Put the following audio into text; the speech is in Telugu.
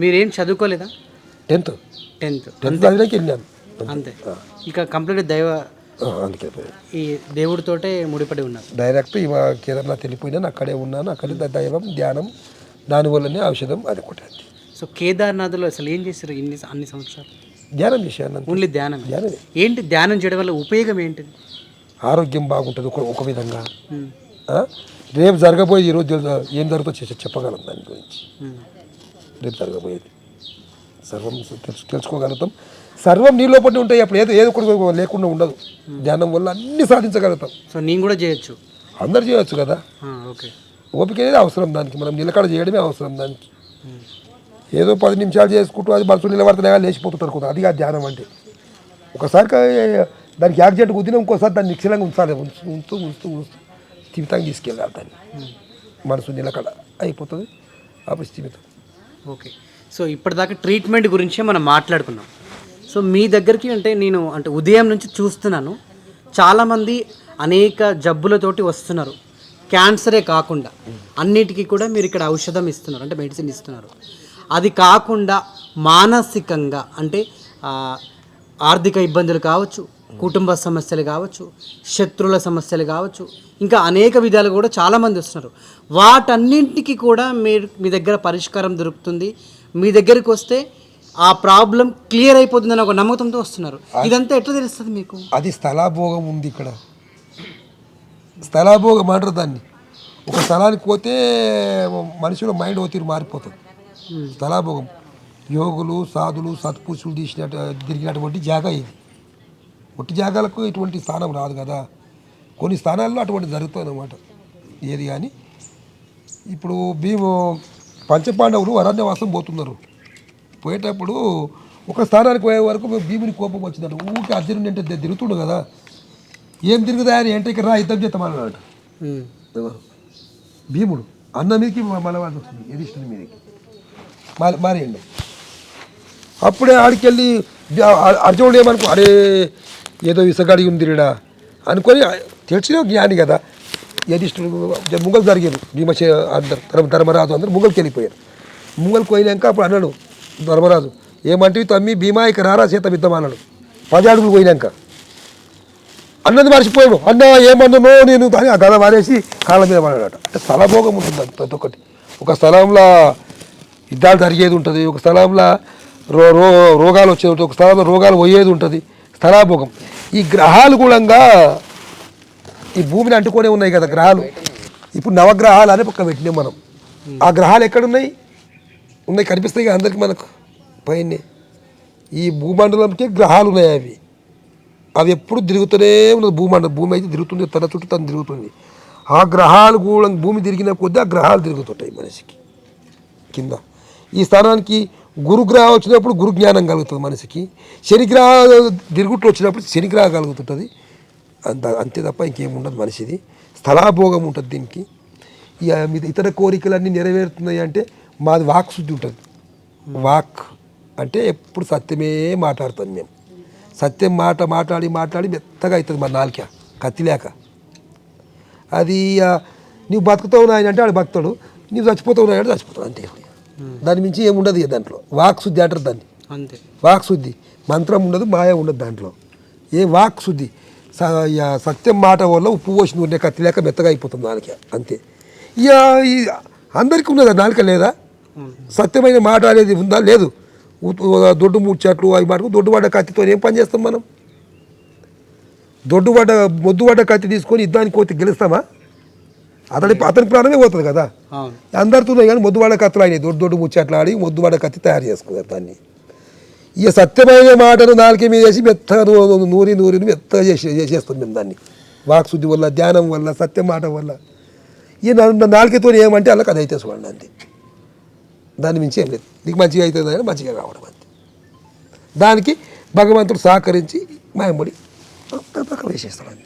మీరేం చదువుకోలేదా? టెన్త్. టెన్త్. టెన్త్ వెళ్ళాను అంతే. ఇక కంప్లీట్ దైవ అందుకే. ఈ దేవుడితోటే ముడిపడి ఉన్నారు. డైరెక్ట్ ఇవ కేదార్నాథ్ వెళ్ళిపోయినాను అక్కడే ఉన్నాను అక్కడే దైవం ధ్యానం దానివల్లనే ఔషధం అది అంతే సో కేదార్నాథ్లో అసలు ఏం చేశారు ఇన్ని అన్ని సంవత్సరాలు? ధ్యానం చేశాను ఓన్లీ ధ్యానం ధ్యానమే. ఏంటి ధ్యానం చేయడం వల్ల ఉపయోగం ఏంటిది? ఆరోగ్యం బాగుంటుంది ఒక ఒక విధంగా? రేపు జరగబోయేది ఈరోజు? ఏం జరుగుతుందో చెప్పగలం దాని గురించి. రేపు జరగబోయేది సర్వం తెలుసు తెలుసుకోగలుగుతాం. సర్వం నీ లోపల ఉంటాయి. అప్పుడు ఏదో ఏదో ఒకటి లేకుండా ఉండదు. ధ్యానం వల్ల అన్ని సాధించగలుగుతాం. సో నేను కూడా చేయొచ్చు? అందరు చేయొచ్చు కదా. ఓకే. ఓపిక అనేది అవసరం దానికి. మనం నిలకడ చేయడమే అవసరం దానికి. ఏదో పది నిమిషాలు చేసుకుంటూ అది మనసు నిలబడతలే లేచిపోతుంటారు కదా అది ఆ ధ్యానం అంటే. ఒకసారి దానికి యాక్సిడెంట్ కుదిరిన ఇంకోసారి దాన్ని నిశ్చలంగా ఉంచాలి. ఉంచు ఉంచు ఉంచు ఉంచు. స్థిమితంగా తీసుకెళ్ళాలి దాన్ని. మనసు నిలకడ అయిపోతుంది. అప్పుడు స్థిమితం ఓకే. సో ఇప్పటిదాకా ట్రీట్మెంట్ గురించే మనం మాట్లాడుకున్నాం. సో మీ దగ్గరికి అంటే నేను అంటే ఉదయం నుంచి చూస్తున్నాను. చాలామంది అనేక జబ్బులతోటి వస్తున్నారు. క్యాన్సరే కాకుండా అన్నిటికీ కూడా మీరు ఇక్కడ ఔషధం ఇస్తున్నారు అంటే మెడిసిన్ ఇస్తున్నారు. అది కాకుండా మానసికంగా అంటే ఆర్థిక ఇబ్బందులు కావచ్చు కుటుంబ సమస్యలు కావచ్చు శత్రువుల సమస్యలు కావచ్చు ఇంకా అనేక విధాలు కూడా చాలామంది వస్తున్నారు. వాటన్నింటికి కూడా మీరు మీ దగ్గర పరిష్కారం దొరుకుతుంది. మీ దగ్గరికి వస్తే ఆ ప్రాబ్లం క్లియర్ అయిపోతుందని ఒక నమ్మకంతో వస్తున్నారు. ఇదంతా ఎట్లా తెలుస్తుంది మీకు? అది స్థలాభోగం ఉంది ఇక్కడ. స్థలాభోగం అంటారు దాన్ని. ఒక స్థలానికి పోతే మనుషుల మైండ్ ఒత్తిడి మారిపోతుంది. స్థలాభోగం. యోగులు సాధులు సత్పురుషులు తీసినట్టు తిరిగినటువంటి జాగా ఇది. ఒట్టి జాగాలకు ఇటువంటి స్థానం రాదు కదా. కొన్ని స్థానాల్లో అటువంటి జరుగుతుంది అనమాట ఏది కానీ. ఇప్పుడు భీము పంచపాండవులు అరణ్యవాసం పోతున్నారు. పోయేటప్పుడు ఒక స్థానానికి పోయే వరకు భీముని కోపం వచ్చిందట. ఊరికి అర్జునుడు అంటే తిరుగుతుండు కదా. ఏం తిరుగుతా అని అంటే ఇక్కడ రా యుద్ధం. ఎవరు? భీముడు. అన్న మీదకి మలవాడు వస్తుంది. ఎదిష్టుని మీదకి. మారి మారేయండి. అప్పుడే ఆడికెళ్ళి అ- అర్జునుడు ఏమనుకో అరే ఏదో ఇసగాడి ఉందిరిడా అనుకొని తెలిసిన జ్ఞాని కదా. యధిష్ఠుడు ముంగలు జరిగారు భీమచే అందరు ధర్మ ధర్మరాజు అందరు ముంగల్కి వెళ్ళిపోయారు. ముంగల్కి పోయినాక అప్పుడు అన్నాడు ధర్మరాజు ఏమంటే తమ్మి భీమా ఇక రారా చేత విద్దాం అన్నాడు పది అడుగులు పోయినాక. అన్నది మర్చిపోయాడు. అన్న ఏమన్నానో నేను దాని ఆ గద మారేసి కాళ్ళ మీద పడాడట అంటే స్థలభోగం ఉంటుంది ప్రతి ఒక్కటి ఒక స్థలంలో యుద్ధాలు జరిగేది ఉంటుంది. ఒక స్థలంలో రో రో రోగాలు వచ్చేది ఉంటుంది. ఒక స్థలంలో రోగాలు పోయేది ఉంటుంది. స్థలాభోగం. ఈ గ్రహాలు కూడా ఈ భూమిని అంటుకొనే ఉన్నాయి కదా గ్రహాలు. ఇప్పుడు నవగ్రహాలు అనే పక్క పెట్టినాం మనం. ఆ గ్రహాలు ఎక్కడున్నాయి? ఉన్నాయి కనిపిస్తాయి కదా అందరికీ మనకు. పైన. ఈ భూమండలంకి గ్రహాలు ఉన్నాయి అవి. అవి ఎప్పుడు తిరుగుతూనే ఉన్నది భూమండలం. భూమి అయితే తిరుగుతుంది తన చుట్టూ తను తిరుగుతుంది. ఆ గ్రహాలు కూడా భూమి తిరిగిన కొద్దీ ఆ గ్రహాలు తిరుగుతుంటాయి మనిషికి. కింద. ఈ స్థానానికి గురుగ్రహం వచ్చినప్పుడు గురు జ్ఞానం కలుగుతుంది మనిషికి. శనిగ్రహ తిరుగుట్లు వచ్చినప్పుడు శనిగ్రహం కలుగుతుంటుంది. అంత అంతే తప్ప ఇంకేముండదు మనిషిది. స్థలాభోగం ఉంటుంది దీనికి. ఇక మీద ఇతర కోరికలన్నీ నెరవేరుతున్నాయి అంటే మాది వాక్ శుద్ధి ఉంటుంది. వాక్ అంటే ఎప్పుడు సత్యమే మాట్లాడతాం మేము. సత్యం మాట మాట్లాడి మాట్లాడి మెత్తగా అవుతుంది మా నాలుక. కత్తిలేక అది నువ్వు బతుకుతావు నాయన అంటే వాడు బతుకుతాడు. నువ్వు చచ్చిపోతావు నాయన అంటే చచ్చిపోతాడు. అంతే. దాని మించి ఏముండదు దాంట్లో. వాక్ శుద్ధి అంటారు దాన్ని. అంతే. వాక్ శుద్ధి. మంత్రం ఉండదు మాయ ఉండదు దాంట్లో. ఏ వాక్ శుద్ధి? సత్యం మాట వల్ల ఉప్పు పోసిన ఉండే కత్తి లేక మెత్తగా అయిపోతుంది నాలుక అంతే. ఇక ఈ అందరికీ ఉన్నదా నాలుక లేదా? సత్యమైన మాట అనేది ఉందా? లేదు. దొడ్డు ముచ్చట్లు అవి మాటకు దొడ్డు పడ్డ కత్తితో ఏం పని చేస్తాం మనం? దొడ్డు పడ్డ మొద్దు పడ్డ కత్తి తీసుకొని యుద్ధానికి పోతే గెలుస్తామా? అతని అతని ప్రాణమే పోతుంది కదా. అవును. అందరితో కానీ మొద్దువాడ కత్తులు అయినాయి. దొడ్డు దొడ్డు ముచ్చట్లు ఆడి మొద్దువాడ కత్తి తయారు చేసుకున్నారు దాన్ని. ఇక సత్యమైన మాటను నాలుక మీద వేసి మెత్తగా నూ- నూరి నూరిని మెత్తగా చేసి చేసేస్తాం మేము దాన్ని. వాక్శుద్ధి వల్ల ధ్యానం వల్ల సత్య మాట వల్ల. ఈ నాలుకతో ఏమంటే అలా అది అయితే చూడండి అంతే. దాని మించి ఏం లేదు. నీకు మంచిగా అవుతుంది అని మంచిగా కావడం అంతే. దానికి భగవంతుడు సహకరించి మాయముడి పక్కన వేసేస్తాం అంతే.